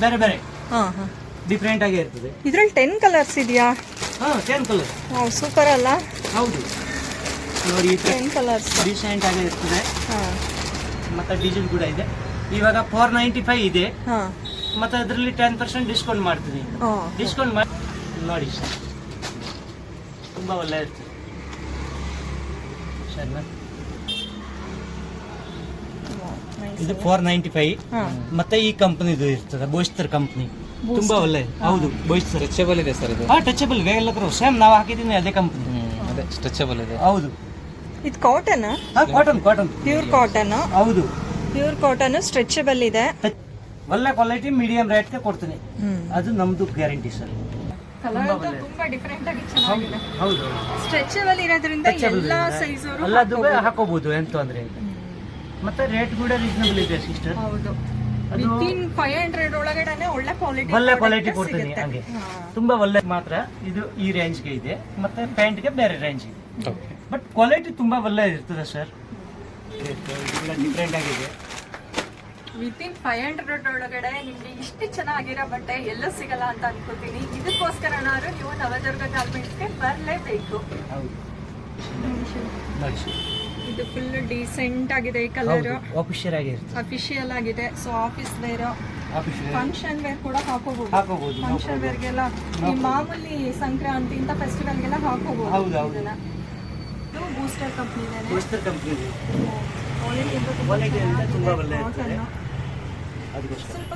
ಬೇರೆ ಬೇರೆ. ಹಾ ಹಾ. ಡಿಫ್ರೆಂಟ್ ಆಗಿ ಇರ್ತದೆ. ಇದ್ರಲ್ಲಿ ಟೆನ್ ಕಲರ್ಸ್ ಇದೆಯಾ? ಹಾಂ ಟೆನ್ ಕಲರ್ ಸೂಪರ್ ಅಲ್ಲ? ಹೌದು. ನೋಡಿ ಟೆನ್ ಕಲರ್ಸ್ ಡಿಸೆಂಟ್ ಆಗಿ ಇರ್ತದೆ. ಹಾ. ಮತ್ತೆ ಡೀಸೆಲ್ ಕೂಡ ಇದೆ. ಇವಾಗ ಫೋರ್ ನೈಂಟಿ ಫೈವ್ ಇದೆ. ಹಾ. ಮತ್ತೆ ಅದರಲ್ಲಿ ಟೆನ್ ಪರ್ಸೆಂಟ್ ಡಿಸ್ಕೌಂಟ್ ಮಾಡ್ತೀನಿ. ಹಾ ಡಿಸ್ಕೌಂಟ್ ಮಾಡಿ ನೋಡಿ ಸರ್. ತುಂಬ ಒಳ್ಳೆ ಇರ್ತದೆ. ಸರಿನಾ ಇದು ಫೋರ್ ನೈಂಟಿ ಫೈವ್ ಮತ್ತೆ ಈ ಕಂಪನಿದು ಇರ್ತದೆ ಬೋಯ್ಸ್ತರ್ ಕಂಪ್ನಿ ತುಂಬಾ ಒಳ್ಳೆ. ಹೌದು ಬೋಯ್ಸ್ತರ್ ಸ್ಟ್ರೆಚಬಲ್ ಇದೆ ಸರ್ ಇದು? ಹಾ ಟಚಬಲ್ ಎಲ್ಲರೂ ಸೇಮ್ ನಾವು ಹಾಕಿದ್ದೀನಿ ಅದೇ ಕಂಪ್ನಿ ಅದೇ ಸ್ಟ್ರೆಚಬಲ್ ಇದೆ. ಹೌದು. ಇದು ಕಾಟನ್ ಹಾ ಕಾಟನ್ ಕಾಟನ್ ಪ್ಯೂರ್ ಕಾಟನ್ ಹೌದು. ಪ್ಯೂರ್ ಕಾಟನ್ ಸ್ಟ್ರೆಚಬಲ್ ಇದೆ. ಒಳ್ಳೆ ಕ್ವಾಲಿಟಿ ಮೀಡಿಯಂ ರೇಟ್ಗೆ ಕೊಡ್ತೀನಿ. ಅದು ನಮ್ದು ಗ್ಯಾರಂಟಿ ಸರ್. ತುಂಬಾ ಡಿಫರೆಂಟ್ ಆಗಿ ಚೆನ್ನಾಗಿದೆ. ಹೌದು ಸ್ಟ್ರೆಚಬಲ್ ಇರೋದ್ರಿಂದ ಎಲ್ಲಾ ಸೈಜ್ ಅವರು ಎಲ್ಲದೂ ಹಾಕೋಬಹುದು ಎಂತ ತೊಂದ್ರೆ ಇಲ್ಲ. ಮತ್ತೆ ರೇಟ್ ಕೂಡ ರೀಸನಬಲ್ ಇದೆ ಸಿಸ್ಟರ್ ಹೌದು. ವಿತಿನ್ ಫೈವ್ ಹಂಡ್ರೆಡ್ ಒಳಗಡೆನೆ ಒಳ್ಳೆ ಕ್ವಾಲಿಟಿ ಒಳ್ಳೆ ಕ್ವಾಲಿಟಿ ಕೊಡ್ತೀನಿ ಹಂಗೆ. ತುಂಬಾ ಒಳ್ಳೆ ಮಾತ್ರ. ಇದು ಈ ರೇಂಜ್ಗೆ ಇದೆ. ಮತ್ತೆ ಪ್ಯಾಂಟ್ಗೆ ಬೇರೆ ರೇಂಜ್ ಇದೆ. ಓಕೆ ಬಟ್ ಕ್ವಾಲಿಟಿ ತುಂಬಾ ಒಳ್ಳೆ ಇರ್ತದೆ ಸರ್ ಡಿಫ್ರೆಂಟ್ ಆಗಿದೆ. ವಿತಿನ್ ಫೈವ್ ಹಂಡ್ರೆಡ್ ಒಳಗಡೆ ನಿಮ್ಗೆ ಇಷ್ಟು ಚೆನ್ನಾಗಿರೋ ಬಟ್ಟೆ ಎಲ್ಲೂ ಸಿಗಲ್ಲ ಅಂತ ಅನ್ಕೋತೀನಿ. ಇದಕ್ಕೋಸ್ಕರನಾದ್ರು ನೀವು ನವದುರ್ಗ ಗಾರ್ಮೆಂಟ್ಸ್ಗೆ ಬರಲೇಬೇಕು. ಹೌದು. ಇದು ಫುಲ್ ಡೀಸೆಂಟ್ ಆಗಿದೆ ಈ ಕಲರ್ ಅಫಿಷಿಯಲ್ ಆಗಿರುತ್ತೆ ಅಫಿಷಿಯಲ್ ಆಗಿದೆ. So office wear function wear ಕೂಡ ಹಾಕೋಬಹುದು. ಹಾಕೋಬಹುದು ಫಂಕ್ಷನ್ ವೇರ್ಗೆಲ್ಲ ಈ ಮಾಮೂಲಿ ಸಂಕ್ರಾಂತಿ ಇಂಥ ಫೆಸ್ಟಿವಲ್ಗೆಲ್ಲ ಹಾಕೋಬಹುದು. ಹೌದು, ಹೌದು. ಇದನ್ನ. ಇದು ಬೂಸ್ಟರ್ ಕಂಪನಿ ಮಾಸ್ಟರ್ ಕಂಪ್ನಿ ತುಂಬಾ ಒಳ್ಳೆ ಇರ್ತದೆ. ಸ್ವಲ್ಪ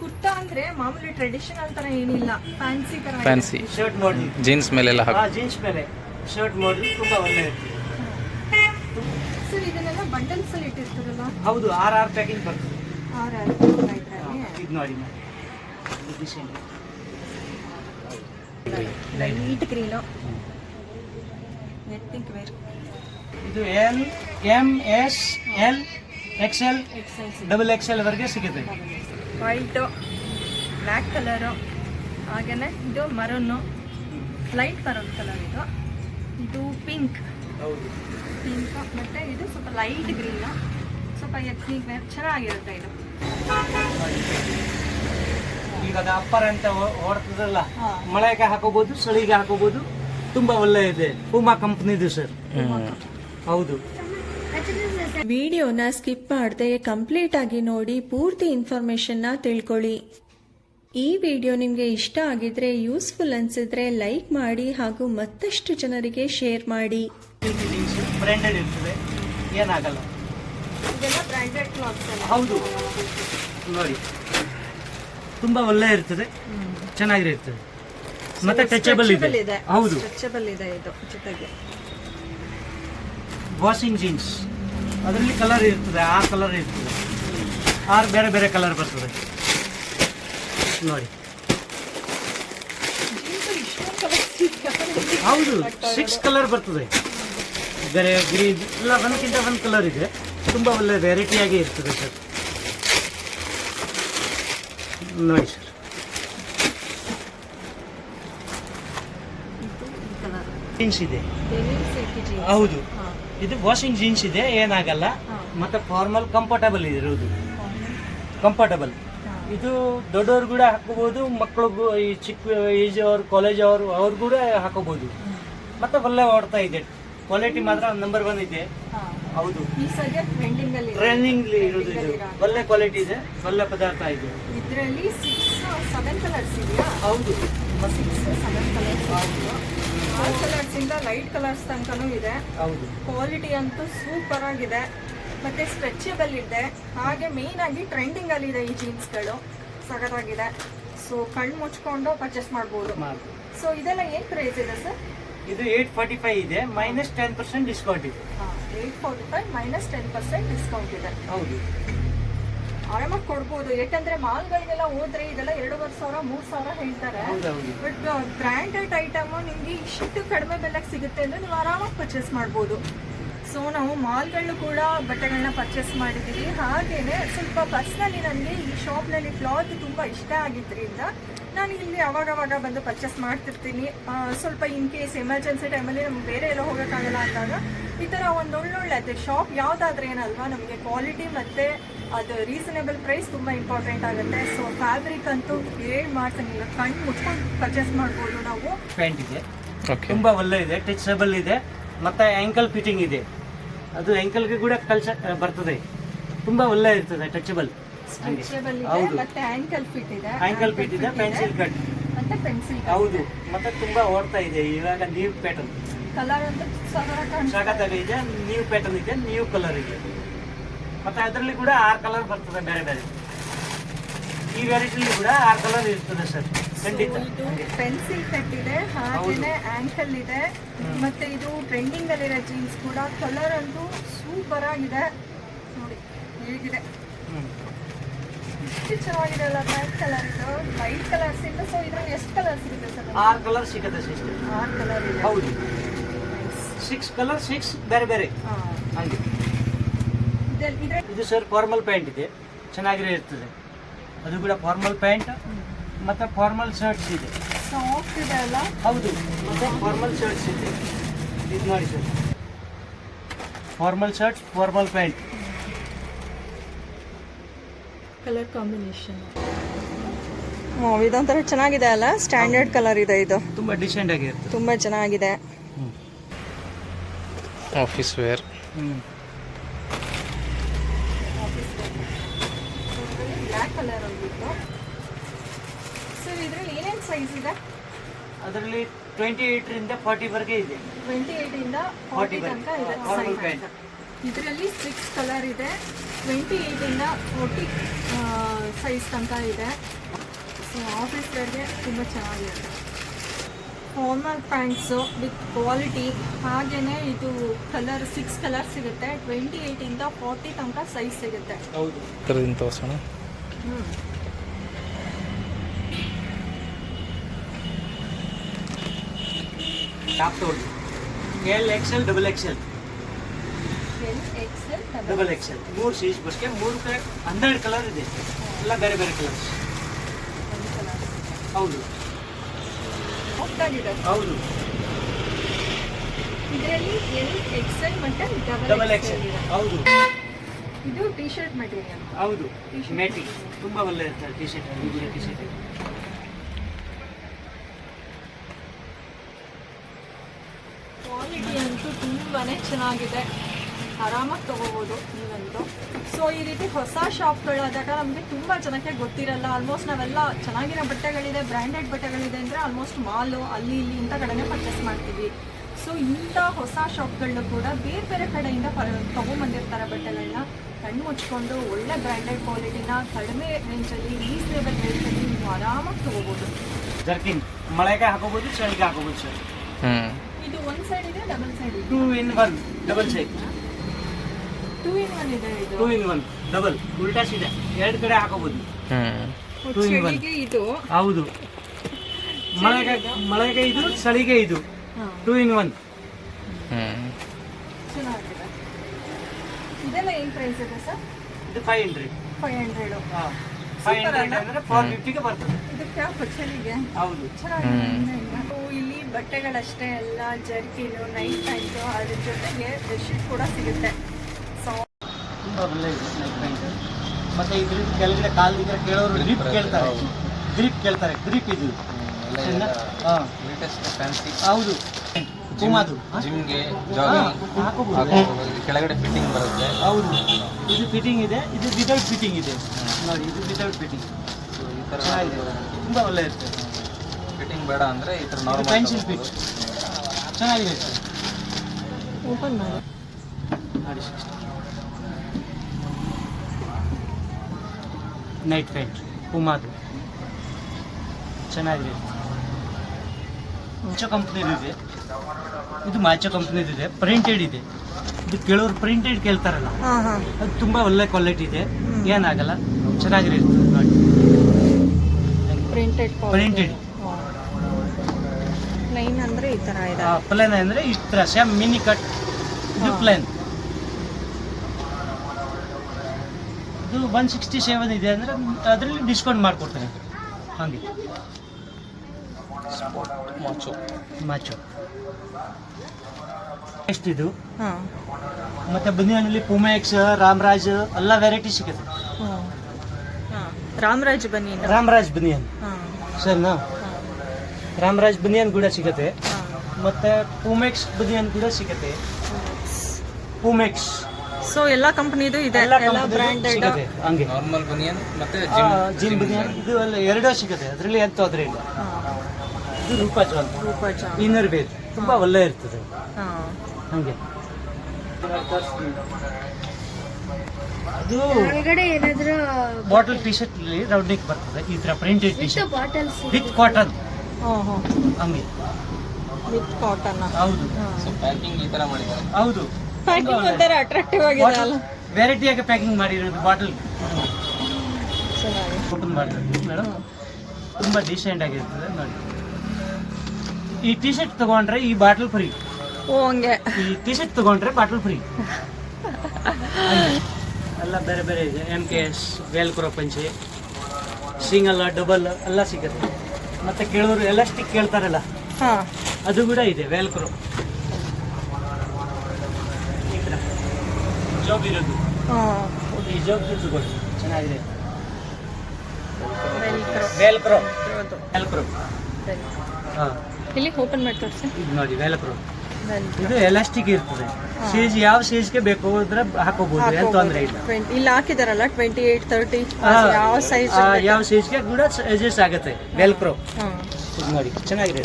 ಕುರ್ತಾ ಅಂದ್ರೆ ಮಾಮೂಲಿ ಟ್ರೆಡಿಷನಲ್ ತರ ಏನಿಲ್ಲ. ಫ್ಯಾನ್ಸಿ ತರ ಫ್ಯಾನ್ಸಿ ಶರ್ಟ್ ಮಾಡಲ್ ಜೀನ್ಸ್ ಮೇಲೆಲ್ಲ ಹಾಕಿ ಆ ಜೀನ್ಸ್ ಮೇಲೆ. ಶರ್ಟ್ ಮಾಡಲ್ ತುಂಬಾ ಒಳ್ಳೆ ಇರ್ತದೆ. ಸರ್ ಇದನ್ನೆಲ್ಲ ಬಂಡಲ್ಸ್ ಅಲ್ಲಿ ಇಟ್ಟಿರ್ತಾರಲ್ಲ? ಹೌದು ಆರ್ ಆರ್ ಪ್ಯಾಕಿಂಗ್ ಬರ್ತದೆ. ಆರ್ ಆರ್ ಇದು ನೋಡಿ. ಲೈಟ್ ಗ್ರೀನು ಎತ್ನಿಕ್ ವೇರ್ ಇದು L M S L XL double XL ವರೆಗೆ ಸಿಗುತ್ತೆ. ವೈಟು ಬ್ಲ್ಯಾಕ್ ಕಲರು ಹಾಗೆಯೇ ಇದು ಮರನ್ನು ಲೈಟ್ ಮರೂನ್ ಕಲರ್ ಇದು. ಇದು ಪಿಂಕ್ ಹೌದು. ಪಿಂಕ್ ಮತ್ತು ಇದು ಸ್ವಲ್ಪ ಲೈಟ್ ಗ್ರೀನು ಸ್ವಲ್ಪ ಎತ್ನಿಕ್ ವೇರ್ ಚೆನ್ನಾಗಿರುತ್ತೆ ಇದು. ಈಗ ಅದು ಅಪ್ಪರ್ ಅಂತ ಹೊರತದಲ್ಲ. ಮಳೆಗೆ ಹಾಕೋಬಹುದು ಚಳಿಗೆ ಹಾಕೋಬಹುದು ತುಂಬಾ ಒಳ್ಳೆ ಇದೆ. ಪೂಮಾ ಕಂಪ್ನಿದು ಸರ್ ಹೌದು. ವಿಡಿಯೋನ ಸ್ಕಿಪ್ ಮಾಡದೆ ಕಂಪ್ಲೀಟ್ ಆಗಿ ನೋಡಿ ಪೂರ್ತಿ ಇನ್ಫಾರ್ಮೇಶನ್ನ ತಿಳ್ಕೊಳ್ಳಿ. ಈ ವಿಡಿಯೋ ನಿಮಗೆ ಇಷ್ಟ ಆಗಿದ್ರೆ ಯೂಸ್ಫುಲ್ ಅನ್ಸಿದ್ರೆ ಲೈಕ್ ಮಾಡಿ ಹಾಗೂ ಮತ್ತಷ್ಟು ಜನರಿಗೆ ಶೇರ್ ಮಾಡಿ. ಬ್ರ್ಯಾಂಡೆಡ್ ಇರ್ತದೆ. ಏನಾಗಲ್ಲ. ಹೌದು. ನೋಡಿ. ತುಂಬಾ ಒಳ್ಳೆ ಇರ್ತದೆ. ಚೆನ್ನಾಗಿರ್ತದೆ ಮತ್ತೆ ಟಚಬಲ್ ಇದೆ. ಹೌದು. ಸ್ಟ್ರೆಚಬಲ್ ಇದೆ ಇದು ಜೊತೆಗೆ. ವಾಷಿಂಗ್ ಜೀನ್ಸ್ ಅದರಲ್ಲಿ ಕಲರ್ ಇರ್ತದೆ. ಆ ಕಲರ್ ಇರ್ತದೆ. ಆರು ಬೇರೆ ಬೇರೆ ಕಲರ್ ಬರ್ತದೆ. ನೋಡಿ. ಹೌದು. ಸಿಕ್ಸ್ ಕಲರ್ ಬರ್ತದೆ. ಬೇರೆ ಗ್ರೀನ್ ಎಲ್ಲ ಒಂದಕ್ಕಿಂತ ಒಂದು ಕಲರ್ ಇದೆ. ತುಂಬ ಒಳ್ಳೆ ವೆರೈಟಿಯಾಗಿ ಇರ್ತದೆ ಸರ್. ನೋಡಿ ಸರ್. ಜೀನ್ಸ್ ಇದೆ. ಹೌದು. ಇದು ವಾಷಿಂಗ್ ಜೀನ್ಸ್ ಇದೆ ಏನಾಗಲ್ಲ. ಮತ್ತೆ ಫಾರ್ಮಲ್ ಕಂಫರ್ಟಬಲ್ ಇರೋದು. ಕಂಫರ್ಟಬಲ್ ಇದು ದೊಡ್ಡವ್ರು ಕೂಡ ಹಾಕೋಬಹುದು ಮಕ್ಕಳು ಈ ಚಿಕ್ಕ ಏಜ್ ಅವರು ಕಾಲೇಜ್ ಅವರು ಅವ್ರು ಕೂಡ ಹಾಕೋಬಹುದು ಮತ್ತೆ ಒಳ್ಳೆ ಓಡ್ತಾ ಇದೆ. ಕ್ವಾಲಿಟಿ ಮಾತ್ರ ನಂಬರ್ ಒನ್ ಇದೆ ಹೌದು. ಈ ಸದ್ಯ ಟ್ರೆಂಡಿಂಗ್ ಅಲ್ಲಿ ಟ್ರೈನಿಂಗ್ ಇರೋದು ಇದು. ಒಳ್ಳೆ ಕ್ವಾಲಿಟಿ ಇದೆ ಒಳ್ಳೆ ಪದಾರ್ಥ ಇದೆ. ಇದರಲ್ಲಿ ಸಿಕ್ಸ್ ಸೆವೆನ್ ಕಲರ್ಸ್ ಇದೆಯಾ? ಹೌದು. ಸಿಕ್ಸ್ ಸೆವೆನ್ ಕಲರ್ಸ್ ಆರು ಕಲರ್ಸ್ ಇಂದ ಲೈಟ್ ಕಲರ್ಸ್ ತನಕನೂ ಇದೆ. ಹೌದು. ಕ್ವಾಲಿಟಿ ಅಂತೂ ಸೂಪರ್ ಆಗಿದೆ. ಮತ್ತೆ ಸ್ಟ್ರೆಚಬಲ್ ಇದೆ. ಹಾಗೆ ಮೇನ್ ಆಗಿ ಟ್ರೆಂಡಿಂಗ್ ಅಲ್ಲಿ ಇದೆ ಈ ಜೀನ್ಸ್ಗಳು ಸಖತ್ತಾಗಿದೆ. ಸೊ ಕಣ್ಣು ಮುಚ್ಕೊಂಡು ಪರ್ಚೇಸ್ ಮಾಡ್ಬೋದು. ಮಾಡಿ. ಸೊ ಇದೆಲ್ಲ ಏನ್ ಪ್ರೈಸ್ ಇದೆ ಸರ್ ಇದು ಏಟ್ ಫಾರ್ಟಿ ಫೈವ್ ಇದೆ ಮೈನಸ್ ಟೆನ್ ಪರ್ಸೆಂಟ್ ಡಿಸ್ಕೌಂಟ್ ಇದೆ. Eight forty five minus ten percent discount ಇದೆ. ಹೌದು. ಆರಾಮಾಗಿ ಕೊಡ್ಬೋದು. ಯಾಕಂದ್ರೆ ಮಾಲ್ಗಳಿಗೆಲ್ಲ ಹೋದ್ರೆ ಇದೆಲ್ಲ ಎರಡೂವರೆ ಸಾವಿರ ಮೂರು ಸಾವಿರ ಹೇಳ್ತಾರೆ. ಬಟ್ ಬ್ರ್ಯಾಂಡೆಡ್ ಐಟಮ್ ನಿಮಗೆ ಇಷ್ಟು ಕಡಿಮೆ ಬೆಲೆಗೆ ಸಿಗುತ್ತೆ ಅಂದ್ರೆ ನೀವು ಆರಾಮಾಗಿ ಪರ್ಚೇಸ್ ಮಾಡ್ಬೋದು. ಸೊ ನಾವು ಮಾಲ್ಗಳು ಕೂಡ ಬಟ್ಟೆಗಳನ್ನ ಪರ್ಚೇಸ್ ಮಾಡಿದ್ದೀವಿ. ಹಾಗೇನೆ ಸ್ವಲ್ಪ ಪರ್ಸ್ನಲಿ ನನಗೆ ಈ ಶಾಪ್ನಲ್ಲಿ ಕ್ಲಾತ್ ತುಂಬ ಇಷ್ಟ ಆಗಿದ್ದರಿಂದ ನಾನು ಇಲ್ಲಿ ಅವಾಗವಾಗ ಬಂದು ಪರ್ಚೇಸ್ ಮಾಡ್ತಿರ್ತೀನಿ. ಸ್ವಲ್ಪ ಇನ್ ಕೇಸ್ ಎಮರ್ಜೆನ್ಸಿ ಟೈಮಲ್ಲಿ ನಮ್ಗೆ ಬೇರೆ ಎಲ್ಲೋ ಹೋಗೋಕ್ಕಾಗಲ್ಲ ಅಂದಾಗ ಈ ಥರ ಒಂದು ಒಳ್ಳೊಳ್ಳೆ ಅದು ಶಾಪ್ ಯಾವುದಾದ್ರೆ ಏನಲ್ವಾ ನಮಗೆ ಕ್ವಾಲಿಟಿ ಮತ್ತು ಅದು ರೀಸನೇಬಲ್ ಪ್ರೈಸ್ ತುಂಬ ಇಂಪಾರ್ಟೆಂಟ್ ಆಗುತ್ತೆ. ಸೊ ಫ್ಯಾಬ್ರಿಕ್ ಅಂತೂ ಹೇಳಿ ಮಾಡ್ಸಂಗಿಲ್ಲ ಕಣ್ಣು ಮುಚ್ಕೊಂಡು ಪರ್ಚೇಸ್ ಮಾಡ್ಬೋದು ನಾವು. ಪ್ಯಾಂಟ್ ಇದೆ. ತುಂಬ ತುಂಬಾ ಒಳ್ಳೆ ಇದೆ ಟಚಬಲ್ ಇದೆ ಮತ್ತೆ ಆ್ಯಂಕಲ್ ಫಿಟ್ಟಿಂಗ್ ಇದೆ. ಅದು ಆ್ಯಂಕಲ್ಗೆ ಕೂಡ ಕಲ್ಚರ್ ಬರ್ತದೆ. ತುಂಬ ಒಳ್ಳೆ ಇರ್ತದೆ ಟಚಬಲ್ ಹೌದು. ಮತ್ತೆ ಆಂಕಲ್ ಫಿಟ್ ಇದೆ. ಆಂಕಲ್ ಫಿಟ್ ಇದೆ ಪೆನ್ಸಿಲ್ ಕಟ್ ಮತ್ತೆ ಪೆನ್ಸಿಲ್ ಹೌದು. ಮತ್ತೆ ತುಂಬಾ ಓಡ್ತಾ ಇದೆ ಇವಾಗ ನ್ಯೂ ಪ್ಯಾಟರ್ನ್ ಕಲರ್ ಅಂತ ಸಖತ್ತಾಗಿದೆ ನ್ಯೂ ಪ್ಯಾಟರ್ನ್ ಇದೆ ನ್ಯೂ ಕಲರ್ ಇದೆ ಮತ್ತೆ ಅದರಲ್ಲಿ ಕೂಡ ಆರು ಕಲರ್ ಬರ್ತದೆ ಬೇರೆ ಬೇರೆ. ಈ ವೆರೈಟಿಲಿ ಕೂಡ ಆರು ಕಲರ್ ಇರ್ತದೆ ಸರ್. ಖಂಡಿತ. ಪೆನ್ಸಿಲ್ ಕಟ್ ಇದೆ ಹಾಗೇನೆ ಆಂಕಲ್ ಇದೆ. ಮತ್ತೆ ಇದು ಟ್ರೆಂಡಿಂಗ್ ಅಲ್ಲಿರೋ ಜೀನ್ಸ್ ಕೂಡ ಕಲರ್ ಅಂತೂ ಸೂಪರ್ ಆಗಿದೆ. ನೋಡಿ ಹೇಗಿದೆ. ಎಷ್ಟು ಚೆನ್ನಾಗಿದೆ ಅಲ್ಲ ಬ್ಲ್ಯಾಕ್ ಕಲರ್ ಇದು? ವೈಟ್ ಕಲರ್ಸ್ ಇಂದ ಸೊ ಇದ್ರಲ್ಲಿ ಎಷ್ಟು ಕಲರ್ಸ್ ಇದೆ ಸರ್? ಆರು ಕಲರ್ ಸಿಗುತ್ತೆ ಸಿಸ್ಟರ್ ಆರು ಕಲರ್ ಇದೆ. ಹೌದು. ಸಿಕ್ಸ್ ಕಲರ್ ಸಿಕ್ಸ್ ಬೇರೆ ಬೇರೆ. ಹಾ. ಹಂಗೆ. ಇದು ಸರ್ ಫಾರ್ಮಲ್ ಪ್ಯಾಂಟ್ ಇದೆ. ಚೆನ್ನಾಗಿರೋ ಇರ್ತದೆ. ಅದು ಕೂಡ ಫಾರ್ಮಲ್ ಪ್ಯಾಂಟ್ ಮತ್ತೆ ಫಾರ್ಮಲ್ ಶರ್ಟ್ಸ್ ಇದೆ. ಅಲ್ಲ? ಹೌದು. ಮತ್ತೆ ಫಾರ್ಮಲ್ ಶರ್ಟ್ಸ್ ಇದೆ. ಇದು ನೋಡಿ sir. Formal shirts formal pant colour combination ಇದೊಂಥರ ಚೆನ್ನಾಗಿದೆ ಅಲ್ಲ? ಸ್ಟ್ಯಾಂಡರ್ಡ್ ಕಲರ್ ಇದೆ ಇದು. ತುಂಬಾ ಡಿಸೆಂಟ್ ಆಗಿರುತ್ತೆ ತುಂಬಾ ಚೆನ್ನಾಗಿದೆ. ಆಫೀಸ್ ವೇರ್ ಹ್ಞೂ ಬ್ಲ್ಯಾಕ್ ಕಲರ್ ಹೋಗಿತ್ತು ಸರ್ ಇದರಲ್ಲಿ ಏನೇನು ಸೈಜ್ ಇದೆ? ಅದರಲ್ಲಿ ಟ್ವೆಂಟಿ ಏಯ್ಟ್ರಿಂದ ಫಾರ್ಟಿವರೆಗೆ ಇದೆ. ಟ್ವೆಂಟಿ ಏಯ್ಟಿಂದ ಫಾರ್ಟಿ ತನಕ ಇದೆ ಇದರಲ್ಲಿ ಸಿಕ್ಸ್ ಕಲರ್ ಇದೆ. ಟ್ವೆಂಟಿ ಏಯ್ಟಿಂದ ಫೋರ್ಟಿ ಸೈಜ್ ತನಕ ಇದೆ. ಸೊ ಆಫೀಸ್ ವೇರ್ಗೆ ತುಂಬ ಚೆನ್ನಾಗಿರುತ್ತೆ. ಫಾರ್ಮಲ್ ಪ್ಯಾಂಟ್ಸು ವಿತ್ ಕ್ವಾಲಿಟಿ ಹಾಗೆಯೇ ಇದು ಕಲರ್ ಸಿಕ್ಸ್ ಕಲರ್ ಸಿಗುತ್ತೆ. ಟ್ವೆಂಟಿ ಏಯ್ಟಿಂದ ಫೋರ್ಟಿ ತನಕ ಸೈಜ್ ಸಿಗುತ್ತೆ. ಹ್ಞೂ ಟಾಪ್ ತಗೊಳ್ಳಿ L XL double XL L XL double XL ಮೂರು ಸೈಜ್ ಬಸ್ಗೆ ಮೂರು ಪ್ಯಾಕ್ ಹನ್ನೆರಡು ಕಲರ್ ಇದೆ. ಎಲ್ಲ ಬೇರೆ ಬೇರೆ ಕಲರ್ಸ್ ಹೌದು. ಹೌದು. ಇದರಲ್ಲಿ ಎಲ್ ಎಕ್ಸೆಲ್ ಮತ್ತೆ ಡಬಲ್ ಎಕ್ಸೆಲ್ ಹೌದು. ಇದು ಟಿ ಶರ್ಟ್ ಮೆಟೀರಿಯಲ್ ಹೌದು ಮ್ಯಾಟಿ ತುಂಬ ಒಳ್ಳೆ ಇರ್ತಾರೆ T shirt T shirt quality ಅಂತೂ ತುಂಬಾನೇ ಚೆನ್ನಾಗಿದೆ. ಆರಾಮಾಗಿ ತಗೋಬೋದು ನೀವಂತೂ. ಸೊ ಈ ರೀತಿ ಹೊಸ ಶಾಪ್ಗಳಾದಾಗ ನಮಗೆ ತುಂಬ ಜನಕ್ಕೆ ಗೊತ್ತಿರಲ್ಲ. ಆಲ್ಮೋಸ್ಟ್ ನಾವೆಲ್ಲ ಚೆನ್ನಾಗಿರೋ ಬಟ್ಟೆಗಳಿದೆ ಬ್ರ್ಯಾಂಡೆಡ್ ಬಟ್ಟೆಗಳಿದೆ ಅಂದರೆ ಆಲ್ಮೋಸ್ಟ್ ಮಾಲು ಅಲ್ಲಿ ಇಲ್ಲಿ ಇಂಥ ಕಡೆನೇ ಪರ್ಚೇಸ್ ಮಾಡ್ತೀವಿ. ಸೊ ಇಂಥ ಹೊಸ ಶಾಪ್ಗಳನ್ನೂ ಕೂಡ ಬೇರೆ ಬೇರೆ ಕಡೆಯಿಂದ ಪ ತೊಗೊಂಬಂದಿರ್ತಾರೆ ಬಟ್ಟೆಗಳನ್ನ ಕಣ್ಣು ಮುಚ್ಕೊಂಡು ಒಳ್ಳೆ ಬ್ರ್ಯಾಂಡೆಡ್ ಕ್ವಾಲಿಟಿನ ಕಡಿಮೆ ರೇಂಜಲ್ಲಿ ರೀಸನೇಬಲ್ ರೇಂಜಲ್ಲಿ ನೀವು ಆರಾಮಾಗಿ ತೊಗೋಬೋದು. ಜರ್ಕಿನ್ ಮಳೆಗೆ ಹಾಕೋಬೋದು ಚಳಿಗೆ ಹಾಕೋಬೋದು ಸರ್ ಇದು ಒಂದು ಸೈಡ್ ಇದೆ ಡಬಲ್ ಸೈಡ್ ಇದೆ. Two in one double side two in one ಇದೆ ಇದು. ಟೂ ಇನ್ ಒನ್ ಡಬಲ್ ಇದೆ ಎರಡು ಕಡೆ one. ಚಳಿಗೆ ಇದು. ಹೌದು. ಮಳೆಗೆ ಮಳೆಗೆ ಇದು ಚಳಿಗೆ ಇದು. ಟೂ ಇನ್ ಒನ್ ಇದೆಲ್ಲ ಏನು ಪ್ರೈಸ್ ಇದೆ ಸರ್? ಇದು five hundred five hundred five hundred ಅಂದರೆ ಫೋರ್ ಫಿಫ್ಟಿಗೆ ಬರ್ತದೆ. ಇದಕ್ಕೆ ಹೌದು. ಇಲ್ಲಿ ಬಟ್ಟೆಗಳಷ್ಟೇ ಎಲ್ಲ ಜರ್ಕಿನು ನೈಟ್ ಪ್ಯಾಂಟು ಅದ್ರ ಜೊತೆಗೆ ಬೆಡ್ಶೀಟ್ ಕೂಡ ಸಿಗುತ್ತೆ. ತುಂಬ ಒಳ್ಳೆ ಇದೆ ಮತ್ತೆ ಇದ್ರಿಂದ ಕೆಳಗಡೆ ಕಾಲಿದ್ರೆ ಕೇಳೋರು ಗ್ರಿಪ್ ಕೇಳ್ತಾರೆ. ಗ್ರಿಪ್ ಕೇಳ್ತಾರೆ. ಗ್ರಿಪ್ ಇದು. ಹಾಂ. ಲೇಟೆಸ್ಟ್ ಫ್ಯಾನ್ಸಿ ಹೌದು. ಪೂಮಾದು ಜಿಮ್ಗೆ ಕೆಳಗಡೆ ಫಿಟ್ಟಿಂಗ್ ಬರುತ್ತೆ. ಹೌದು. ಇದು ಫಿಟ್ಟಿಂಗ್ ಇದೆ ಇದು ವಿತೌಟ್ ಫಿಟ್ಟಿಂಗ್ ಇದೆ. ನೋಡಿ ಇದು ವಿತೌಟ್ ಫಿಟ್ಟಿಂಗ್ ಸೊ ಈ ಥರ ಚೆನ್ನಾಗಿದೆ. ತುಂಬ ಒಳ್ಳೆ ಇರುತ್ತೆ. ಫಿಟ್ಟಿಂಗ್ ಬೇಡ ಅಂದರೆ ಈ ಥರ ನಾರ್ಮಲ್ ಪೆನ್ಸಿಲ್ ಫಿಟ್ ಚೆನ್ನಾಗಿದೆ. ಸರ್ ಓಪನ್ ಮಾಡಿ. ನೋಡಿ ನೈಟ್ ಪೇಂಟ್ ಪುಮಾದು ಚೆನ್ನಾಗಿದೆ. ಮುಂಚೆ ಕಂಪ್ನಿದು ಇದೆ. ಇದು ಮಾಚೋ ಕಂಪ್ನಿದು ಇದೆ. ಪ್ರಿಂಟೆಡ್ ಇದೆ. ಇದು ಕೆಲವರು ಪ್ರಿಂಟೆಡ್ ಕೇಳ್ತಾರಲ್ಲ. ಅದು ತುಂಬ ಒಳ್ಳೆ ಕ್ವಾಲಿಟಿ ಇದೆ. ಏನಾಗಲ್ಲ. ಚೆನ್ನಾಗಿರುತ್ತೆ ಪ್ರಿಂಟೆಡ್ ಪ್ರಿಂಟೆಡ್ ಪ್ಲೈನ್ ಅಂದರೆ ಈ ಥರ ಇದೆ. ಪ್ಲೇನ್ ಅಂದರೆ ಈ ಥರ ಸೇಮ್ ಮಿನಿ ಕಟ್ ಇದು. ಪ್ಲೇನ್ ಇದು ಒನ್ ಸಿಕ್ಸ್ಟಿ ಸೆವೆನ್ ಇದೆ ಅಂದರೆ ಅದರಲ್ಲಿ ಡಿಸ್ಕೌಂಟ್ ಮಾಡಿಕೊಡ್ತಾರೆ ಹಾಗೆ. ಮಾಚು ಮಾಚು ಇದು. ಮತ್ತೆ ಬನಿಯನಲ್ಲಿ ಪುಮೆಕ್ಸ್ ರಾಮರಾಜ್ ಎಲ್ಲ ವೆರೈಟಿ ಸಿಗುತ್ತೆ. ರಾಮರಾಜ್ ಬನಿಯನ್ ರಾಮರಾಜ್ ಬನಿಯನ್ ಸರ್ನಾ? ರಾಮರಾಜ್ ಬನಿಯನ್ ಕೂಡ ಸಿಗುತ್ತೆ. ಮತ್ತೆ ಪುಮೆಕ್ಸ್ ಬನಿಯನ್ ಕೂಡ ಸಿಗುತ್ತೆ. ಪುಮೆಕ್ಸ್. ಸೊ ಎಲ್ಲ ಕಂಪ್ನಿದು ಇದೆ. ಎಲ್ಲ ಬ್ರ್ಯಾಂಡೆಡ್ ಹಂಗೆ. ನಾರ್ಮಲ್ ಬನಿಯನ್ ಮತ್ತೆ ಜಿಮ್ ಬನಿಯನ್ ಇದು ಎಲ್ಲ ಎರಡೂ ಸಿಗುತ್ತೆ ಅದರಲ್ಲಿ ಎಂತ ತೊಂದರೆ ಇಲ್ಲ. ಇದು ರೂಪಾಜು ಅಂತ ರೂಪಾಯಿ ಇನ್ನರ್ ಬೇರ್ ತುಂಬಾ ಒಳ್ಳೆ ಇರ್ತದೆ. ಹಾಂ. ಹಂಗೆ. ಅದು ಒಳಗಡೆ ಏನಾದ್ರು ಬಾಟಲ್ ಟಿ ಶರ್ಟ್ ಅಲ್ಲಿ ರೌಂಡಿಂಗ್ ಬರ್ತದೆ. ಈ ತರ printed T shirt bottles with cotton ಹ್ಞೂ ಹ್ಞೂ ಹಂಗೆ. ವಿತ್ ಕಾಟನ್ ಹೌದು. ಸೊ ಪ್ಯಾಕಿಂಗ್ ಈ ಥರ ಮಾಡಿದ್ದಾರೆ. ಹೌದು. ಪ್ಯಾಕಿಂಗ್ ಒಂಥರ ಅಟ್ರಾಕ್ಟಿವ್ ಆಗಿದೆ ಅಲ್ಲ. ವೆರೈಟಿಯಾಗಿ ಪ್ಯಾಕಿಂಗ್ ಮಾಡಿರೋದು ಬಾಟಲ್ ಓಪನ್ ಮಾಡಿರೋದು ಮೇಡಮ್ ತುಂಬ ಡೀಸೆಂಟ್ ಆಗಿರ್ತದೆ ನೋಡಿ. ಈ ಟಿ ಶರ್ಟ್ ತಗೊಂಡ್ರೆ ಈ ಬಾಟಲ್ ಫ್ರೀ ಓ ಹಂಗೆ. ಈ ಟಿ ಶರ್ಟ್ ತಗೊಂಡ್ರೆ ಬಾಟಲ್ ಫ್ರೀ ಎಲ್ಲ ಬೇರೆ ಬೇರೆ ಇದೆ. ಎಂ ಕೆ ಎಸ್ ವೇಲ್ಕ್ರೋ ಪಂಚೆ ಸಿಂಗಲ್ ಡಬಲ್ ಎಲ್ಲ ಸಿಗುತ್ತೆ. ಮತ್ತೆ ಕೇಳೋರು ಎಲಾಸ್ಟಿಕ್ ಕೇಳ್ತಾರಲ್ಲ ಅದು ಕೂಡ ಇದೆ ವೇಲ್ಕ್ರೋ ಈ ಥರ ಜಾಬ್ ಇರೋದು. ಈ ಜಾಬ್ ತಗೊಳ್ಳಿ ಚೆನ್ನಾಗಿದೆ. ವೆಲ್ಕ್ರೋ ವೇಲ್ಕ್ರೋ ಹಾಂ. ಇಲ್ಲಿ ಓಪನ್ ಮಾಡಿ ತೋರಿಸಿ. ಇದು ನೋಡಿ ವೇಲ್ಕ್ರೋ ಇದು ಎಲಾಸ್ಟಿಕ್ ಇರ್ತದೆ. ಸೀಜ್ ಯಾವ ಸೀಜ್ಗೆ ಬೇಕು ಅಂದ್ರೆ ಹಾಕೋಬಹುದು ಏನು ತೊಂದರೆ ಇಲ್ಲ. ಇಲ್ಲಿ ಹಾಕಿದಾರಲ್ಲ ಟ್ವೆಂಟಿ ಏಟ್ ತರ್ಟಿ ಯಾವ ಸೈಜ್ ಯಾವ ಸೀಜ್ಗೆ ಕೂಡ ಅಡ್ಜಸ್ಟ್ ಆಗುತ್ತೆ. ವೆಲ್ಕ್ರೋ ಇದು ನೋಡಿ ಚೆನ್ನಾಗಿದೆ.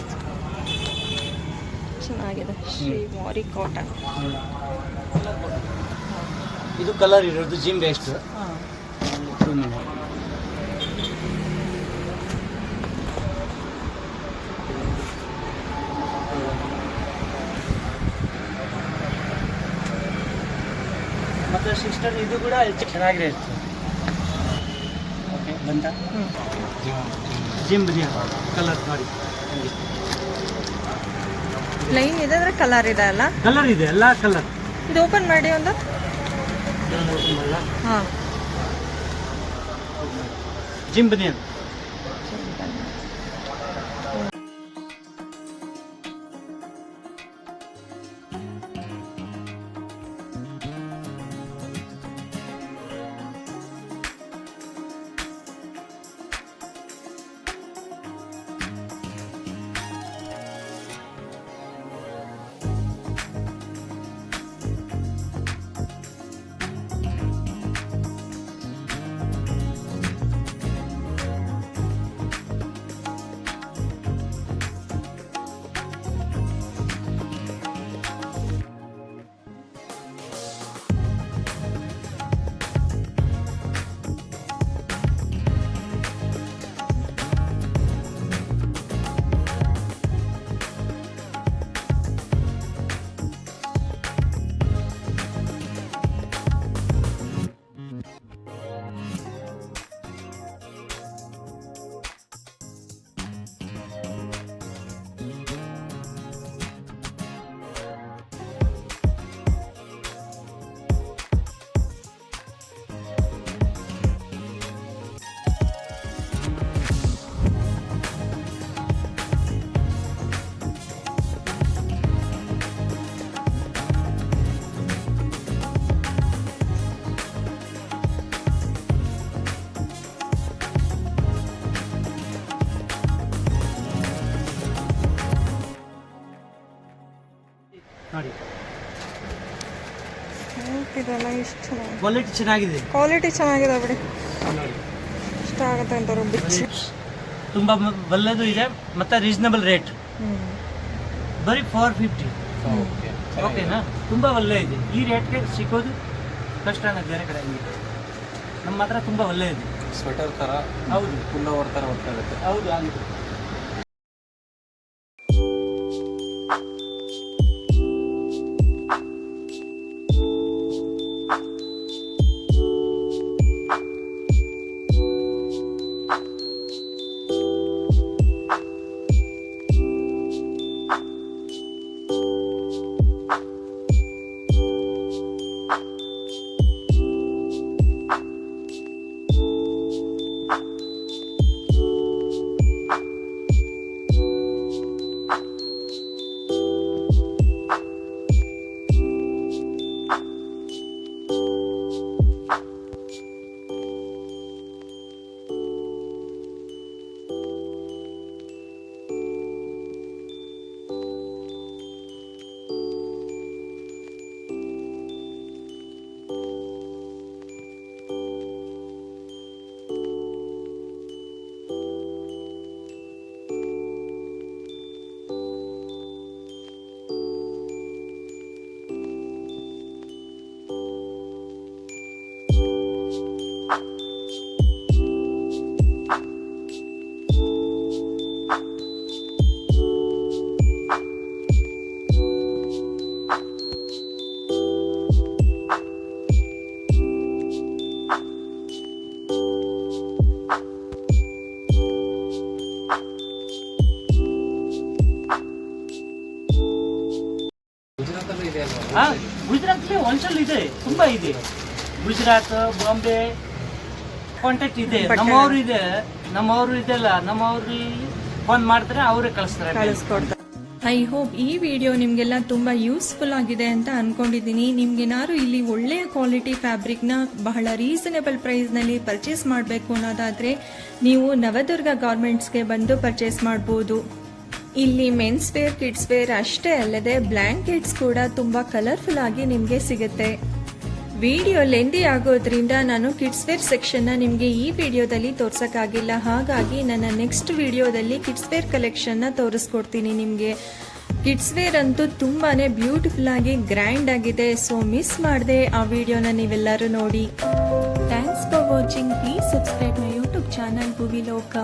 ಚೆನ್ನಾಗಿದೆ. ಶ್ರೀ ಮಾರಿ ಕಾಟನ್ ಇದು ಕಲರ್ ಇರೋದು ಜಿಮ್ ಬೇಸ್ಟ್ ಮತ್ತೆ ಸಿಸ್ಟರ್ ಇದು ಕೂಡ ಚೆನ್ನಾಗಿದೆ ಓಕೆ ಬಂತ? ಜಿಮ್ ಕಲರ್ ನೋಡಿ. ಪ್ಲೈನ್ ಇದೆ ಅಂದ್ರೆ ಕಲರ್ ಇದೆ ಅಲ್ಲ? ಕಲರ್ ಇದೆ ಎಲ್ಲ ಕಲರ್ ಇದು ಓಪನ್ ಮಾಡಿ ಒಂದು. ಜಿಮ್ ಬನ್ನಿ ನೋಡಿ ಕ್ವಾಲಿಟಿ ಚೆನ್ನಾಗಿದೆ. ಕ್ವಾಲಿಟಿ ಚೆನ್ನಾಗಿದೆ ಬಿಡಿ. ನೋಡಿ ಇಷ್ಟ ಆಗುತ್ತೆ ಅಂತಾರೆ ಬಿಚ್ಚಿ. ತುಂಬ ಬಲ್ಲದು ಇದೆ ಮತ್ತು ರೀಸನಬಲ್ ರೇಟ್ ಬರೀ ಫೋರ್ ಫಿಫ್ಟಿ ಓಕೆನಾ ತುಂಬ ಒಳ್ಳೆ ಇದೆ. ಈ ರೇಟ್ಗೆ ಸಿಗೋದು ಕಷ್ಟ ಅನ್ನೋದು ಬೇರೆ ಕಡೆ ನಮ್ಮ ಹತ್ರ ತುಂಬ ಒಳ್ಳೆ ಇದೆ. ಸ್ವೆಟರ್ ಥರ ಹೌದು. ಫುಲ್ ಓವರ್ ತರ ಹೋಗ್ತಾ ಆಗುತ್ತೆ. ಹೌದು ಆಗಿದೆ. ಬಾಂಬೆ ಕಾಂಟ್ಯಾಕ್ಟ್ ಇದೆ. ನಮ್ಮವರು ಇದೆ. ನಮ್ಮವರು ಇದೆಲ್ಲ. ನಮ್ಮವ್ರಿಗೆ ಫೋನ್ ಮಾಡಿದ್ರೆ ಅವರೇ ಕಳಿಸ್ತಾರೆ. ಕಳಿಸ್ಕೊಡ್ತಾರೆ. ಐ ಹೋಪ್ ಈ ವಿಡಿಯೋ ನಿಮಗೆಲ್ಲ ತುಂಬಾ ಯೂಸ್ಫುಲ್ ಆಗಿದೆ ಅಂತ ಅನ್ಕೊಂಡಿದ್ದೀನಿ. ನಿಮ್ಗೇನಾದ್ರು ಇಲ್ಲಿ ಒಳ್ಳೆಯ ಕ್ವಾಲಿಟಿ ಫ್ಯಾಬ್ರಿಕ್ನ ಬಹಳ ರೀಸನೇಬಲ್ ಪ್ರೈಸ್ನಲ್ಲಿ ಪರ್ಚೇಸ್ ಮಾಡಬೇಕು ಅನ್ನೋದಾದರೆ ನೀವು ನವದುರ್ಗ ಗಾರ್ಮೆಂಟ್ಸ್ಗೆ ಬಂದು ಪರ್ಚೇಸ್ ಮಾಡ್ಬೋದು. ಇಲ್ಲಿ ಮೆನ್ಸ್ ವೇರ್ ಕಿಡ್ಸ್ ವೇರ್ ಅಷ್ಟೇ ಅಲ್ಲದೆ ಬ್ಲ್ಯಾಂಕೆಟ್ಸ್ ಕೂಡ ತುಂಬಾ ಕಲರ್ಫುಲ್ ಆಗಿ ನಿಮಗೆ ಸಿಗುತ್ತೆ. ವಿಡಿಯೋ ಲೆಂದಿ ಆಗೋದ್ರಿಂದ ನಾನು ಕಿಡ್ಸ್ ವೇರ್ ಸೆಕ್ಷನ್ನ ನಿಮಗೆ ಈ ವಿಡಿಯೋದಲ್ಲಿ ತೋರ್ಸೋಕ್ಕಾಗಿಲ್ಲ. ಹಾಗಾಗಿ ನನ್ನ ನೆಕ್ಸ್ಟ್ ವಿಡಿಯೋದಲ್ಲಿ ಕಿಡ್ಸ್ ವೇರ್ ಕಲೆಕ್ಷನ್ನ ತೋರಿಸ್ಕೊಡ್ತೀನಿ ನಿಮಗೆ. ಕಿಡ್ಸ್ ವೇರ್ ಅಂತೂ ತುಂಬಾ ಬ್ಯೂಟಿಫುಲ್ ಆಗಿ ಗ್ರ್ಯಾಂಡ್ ಆಗಿದೆ. ಸೊ ಮಿಸ್ ಮಾಡಿದೆ ಆ ವಿಡಿಯೋನ ನೀವೆಲ್ಲರೂ ನೋಡಿ. Thanks for watching please subscribe my YouTube channel Bhuvi Loka